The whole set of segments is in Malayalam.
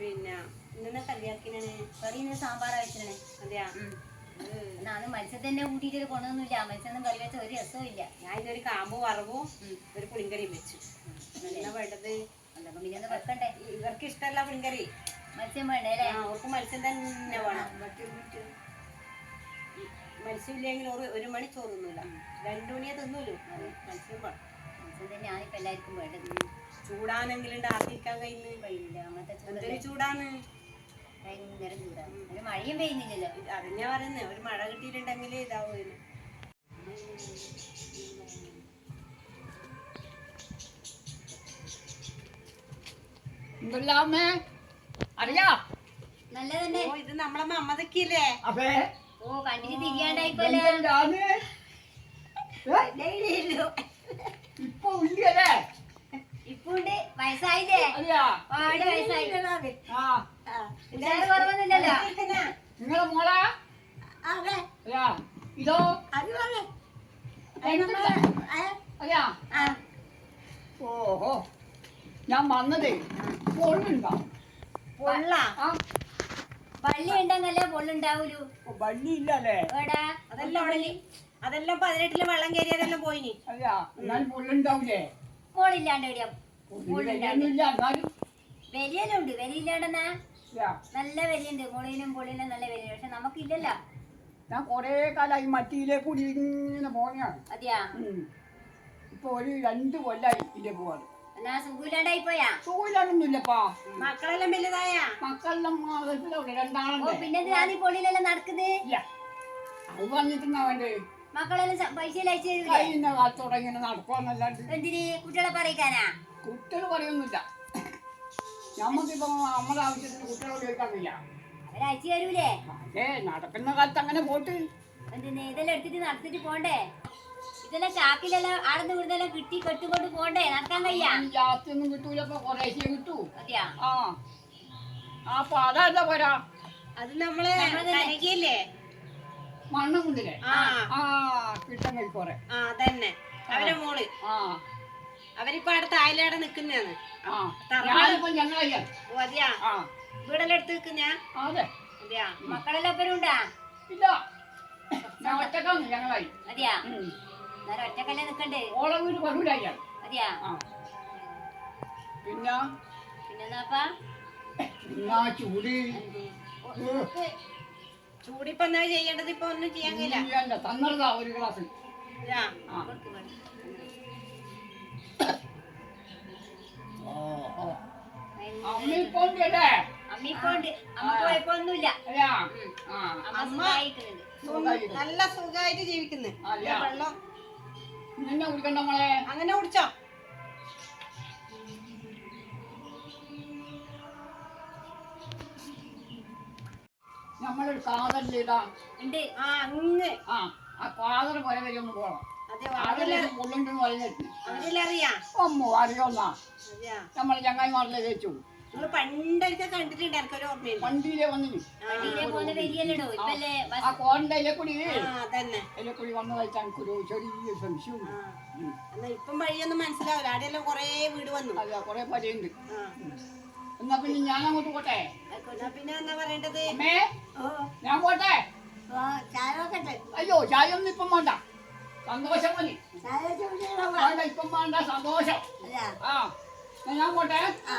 പിന്നെ ഇന്നെ കറിയാക്കിനാണ് കറിന്ന് സാമ്പാർ വെച്ചിരണേ അതെയാ? നാന്ന് മത്സ്യത്തിന്റെ കൂട്ടിയിട്ട് കൊണ്ടൊന്നുമില്ല മത്സ്യം കറി വെച്ച ഒരു രസവും ഇല്ല ഞാൻ ഇതൊരു കാമ്പ് വറവും ഒരു പുളിങ്കറിയും വെച്ചു. എന്നാ വേണ്ടത്? പിന്നെ വെക്കണ്ടേ? ഇവർക്ക് ഇഷ്ടമല്ല പുളിങ്കറി. മത്സ്യം വേണ്ടേ അല്ലേ? അവർക്ക് മത്സ്യം തന്നെ വേണം. മത്സ്യം ഇല്ലെങ്കിൽ ഒരു ഒരു മണി ചോറൊന്നുമില്ല രണ്ടു മണിയെ തിന്നൂലോ. മത്സ്യം വേണം. മത്സ്യം തന്നെയാണ് ഇപ്പൊ എല്ലാവർക്കും വേണ്ടത്. ചൂടാനെങ്കിലും ആർത്തിരിക്കാൻ കഴിയുന്നു എന്തൊരു ചൂടാണ്. ഭയങ്കര ചൂടാണ്. ഒരു മഴയും പെയ്യുന്നില്ലല്ലോ. അറിഞ്ഞാ പറയുന്നേ ഒരു മഴ കിട്ടിയിട്ടുണ്ടെങ്കിൽ ഇതാവുമായിരുന്നു എന്തെല്ലാമേ അറിയാ? നല്ലതന്നെ. ഓ ഇത് നമ്മളെ മമ്മതക്കില്ലേ അപ്പേ. ഓ കണ്ടിട്ട് തിരിയാണ്ടായിപ്പോലെ ഇപ്പൊ ഉണ്ടിയല്ലേ വയസ്സായില്ലേ? കുറവൊന്നുമില്ലല്ലോ? നിങ്ങളെ മോളാ? ഇതോ? ഓഹോ. ഞാൻ വന്നതേ. പൊണ്ണുണ്ടോ പൊള്ള? വള്ളി ഉണ്ടെന്നല്ലേ പൊള്ളുണ്ടാവൂലു. വള്ളി ഇല്ലല്ലേ എടാ അതെല്ലാം അതെല്ലാം പതിനെട്ടിൽ വെള്ളം കയറിയതെല്ലാം പോയിനി. പൊള്ളുണ്ടാവൂലേ? മോളില്ലാണ്ട് എവിടെയാ? വലിയില്ലാണ്ടെന്നാ അറിയാ നല്ല വലിയുണ്ട് മുളയിലും പൊളിയിലും നല്ല വലിയുണ്ട്. പക്ഷെ നമുക്കില്ലല്ലോ. ഞാൻ കൊറേ കാലമായി മറ്റിയിലെ കൂടി ഇങ്ങനെ പോന്നെയാണ് അതെയാ. ഇപ്പൊ ഒരു രണ്ട് കൊല്ലായി ഇതിലെ പോവാണ്. മക്കളെല്ലാം വലുതായ? മക്കളെല്ലാം ഗൾഫിലവിടെ ഓ രണ്ടാളുണ്ട്. പിന്നെ ഞാൻ ഈ പൊളിയിലെല്ലാം നടക്കുന്നത് ഇല്ല. അത് പറഞ്ഞിട്ടുണ്ടാ വേണ്ടേ? മക്കളെല്ലാം സ- പൈസ അയച്ചു തരൂലേ? കഴിയുന്ന കാലത്തോടെ ഇങ്ങനെ നടക്കുവാന്നല്ലാണ്ട്. എന്തിന്? കുട്ടികളെ പറയിക്കാനാ? കുട്ടികൾ പറയൊന്നുമില്ല നമുക്കിപ്പോ നമ്മുടെ ആവശ്യത്തിന് കുട്ടികളോട് ഉപയോഗിക്കാറില്ല അവരയച്ചു തരൂലേ നടക്കുന്ന കാലത്ത് അങ്ങനെ പോട്ട്. എന്തിന്? ഇതെല്ലാം എടുത്തിട്ട് നടത്തിട്ട് പോണ്ടേ? ഇതെല്ലാം ചാക്കിലെല്ലാം ആടുന്ന് ഇവിടുന്നെല്ലാം കിട്ടി കെട്ടുകൊണ്ട് പോണ്ടേ? നടക്കാൻ കഴിയാ ജാസ്തി ഒന്നും കിട്ടൂലപ്പോ കുറേശ്ശേ കിട്ടൂ. അതെയാ? ആ. ആ, അപ്പൊ അതല്ല പോരാ? അത് നമ്മൾ കരകില്ലേ മണ്ണ് കൊണ്ടില്ലേ ആ. ആ കിട്ടാൻ കഴിക്കോറെ ആ അതന്നെ. അവരെ മോൾ. ആ. അവരിപ്പോ ഓ അതെയാ? ആ. വീടെല്ലാം എടുത്ത് നിക്കുന്ന? അതെ. അതെയാ? മക്കളെല്ലാം ഒപ്പരും ഉണ്ടാ? ഇല്ല. ഞങ്ങളായി. അതെയാ. എന്നാലും ഒറ്റക്കല്ലേ നിക്കണ്ടേ? ഓളെ വീട് പറൂലയ്യ അതെയാ? ആ. പിന്നെ? പിന്നെന്നാപ്പാ? പിന്നെ ആ ചൂട്. ചൂടിപ്പോ എന്താ ചെയ്യേണ്ടത്? ഇപ്പൊ ഒന്നും ചെയ്യാൻ കഴിയില്ല. തന്നതാ ഒരു ക്ലാസ് ആ. അമ്മ ഇപ്പൊ ഉണ്ടല്ലേ അമ്മ കുഴപ്പമൊന്നുമില്ല. അല്ല. ആ. അമ്മ സുഖമായിരിക്കുന്നു. നല്ല സുഖമായിട്ട് ജീവിക്കുന്നു. അല്ല. വെള്ളം. നിന്നെ കുടിക്കണ്ട മോളെ? അങ്ങനെ കുടിച്ചോ. നമ്മളൊരു ഉണ്ട്. ആ അങ്ങ്. ആ ആ കാതൽ പോലെ വരെ ഒന്ന് പോകണം അതെ കാതൽ കൊള്ളുണ്ടെന്ന് പറയുന്നത് അവരെല്ലാം അറിയാ അമ്മോ അറിയോന്നാ അതെയാ ചങ്ങായിമാരിലെ വെച്ചു നമ്മൾ പണ്ടൊക്കെ കണ്ടിട്ടുണ്ട് എനിക്കൊരു ഓർമ്മയില്ല. വണ്ടിയിലെ വന്നിന് വണ്ടിയിലെ പോകുന്ന വലിയല്ലോ ഇപ്പല്ലേ ആ കോറിന്റെ ഇല ആ അതന്നെ. ഇല കൂടി വന്നു കഴിച്ചാൽ എനിക്കൊരു ചെറിയ സംശയം ആ എന്നാ ഇപ്പം വഴിയൊന്നും മനസ്സിലാവില്ല. ആടെയെല്ലാം കൊറേ വീട് വന്നു. അല്ല കുറെ പരയുണ്ട് ആ. എന്നാ പിന്നെ ഞാൻ അങ്ങോട്ട് പോട്ടെ? എന്നാ പിന്നെ എന്നാ പറയേണ്ടത്? അമ്മേ ഞാൻ പോട്ടെ? ചായ വെക്കട്ടെ? അയ്യോ ചായ ഒന്നും ഇപ്പം വേണ്ട. സന്തോഷം മതി. ചായ വേണ്ട ഇപ്പം വേണ്ട സന്തോഷം. ആ എന്നാ ഞാൻ പോട്ടെ? ആ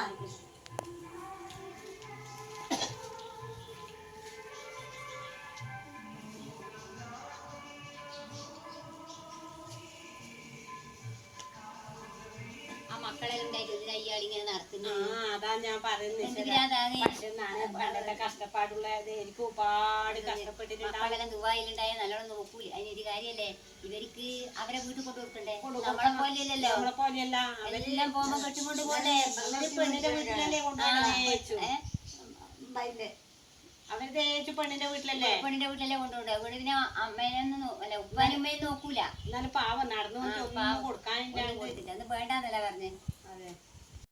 മക്കളെല്ലാം ഉണ്ടായിട്ട് നടക്കുന്നു. ആ അതാ ഞാൻ പറയുന്നത് പക്ഷെ ഞാൻ വളരെ കഷ്ടപ്പാടുള്ളത് എനിക്ക് ഒരുപാട് കഷ്ടപ്പെട്ടിട്ടുണ്ടാവും ദുബായിലുണ്ടായ നല്ലോണം നോക്കൂല? അതിനൊരു കാര്യല്ലേ? ഇവർക്ക് അവരെ വീട്ടിൽ കൊണ്ടു കൊടുക്കണ്ടേ? നമ്മളെ പോലെയല്ലല്ലോ. നമ്മളെ പോലെയല്ല. അവരെല്ലാം പോകുമ്പോ കെട്ടിക്കൊണ്ട് അവർ പെണ്ണിന്റെ വീട്ടിലല്ലേ കൊണ്ടുപോകണം? അവർ തേച്ചു പെണ്ണിന്റെ വീട്ടിലല്ലേ? പെണ്ണിന്റെ വീട്ടിലല്ലേ കൊണ്ടുപോകണ്ടേ? ഇവിടെ പിന്നെ അമ്മേനൊന്നും നോ- അല്ല ഉപ്പാനും ഉമ്മയും നോക്കൂല. എന്നാലും പാവം നടന്നു. കൊടുക്കാനില്ല. അത് വേണ്ടാന്നല്ല പറഞ്ഞേ.